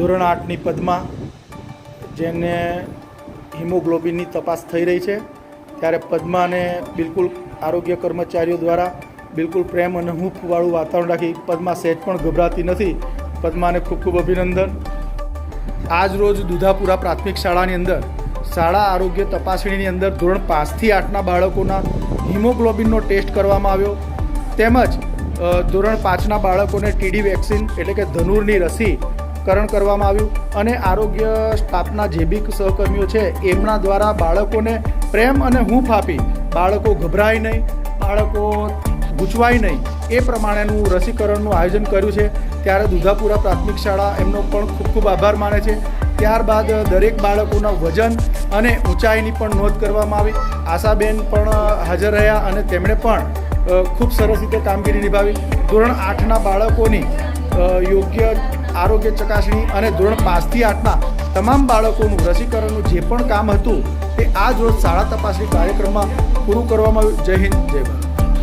ધોરણ આઠની પદમાં જેને હિમોગ્લોબિનની તપાસ થઈ રહી છે, ત્યારે પદ્માને બિલકુલ આરોગ્ય કર્મચારીઓ દ્વારા બિલકુલ પ્રેમ અને હૂંફવાળું વાતાવરણ રાખી પદ્મા સહેજ પણ ગભરાતી નથી. પદ્માને ખૂબ ખૂબ અભિનંદન. આજ રોજ દુધાપુરા પ્રાથમિક શાળાની અંદર શાળા આરોગ્ય તપાસણીની અંદર ધોરણ પાંચથી આઠના બાળકોના હિમોગ્લોબિનનો ટેસ્ટ કરવામાં આવ્યો. તેમજ ધોરણ પાંચના બાળકોને ટીડી વેક્સિન એટલે કે ધનુરની રસી કરણ કરવામાં આવ્યું અને આરોગ્ય સ્ટાફના જે બી સહકર્મીઓ છે, એમના દ્વારા બાળકોને પ્રેમ અને હૂંફ આપી, બાળકો ગભરાય નહીં, બાળકો ગૂંચવાય નહીં, એ પ્રમાણેનું રસીકરણનું આયોજન કર્યું છે. ત્યારે દુધાપુરા પ્રાથમિક શાળા એમનો પણ ખૂબ ખૂબ આભાર માને છે. ત્યારબાદ દરેક બાળકોના વજન અને ઊંચાઈની પણ નોંધ કરવામાં આવી. આશાબેન પણ હાજર રહ્યા અને તેમણે પણ ખૂબ સરસ રીતે કામગીરી નિભાવી. ધોરણ આઠના બાળકોની યોગ્ય આરોગ્ય ચકાસણી અને ધોરણ પાંચથી આઠના તમામ બાળકોનું રસીકરણનું જે પણ કામ હતું તે આજ રોજ શાળા તપાસણી કાર્યક્રમમાં પૂરું કરવામાં આવ્યું. જય હિન્દ, જય ભારત.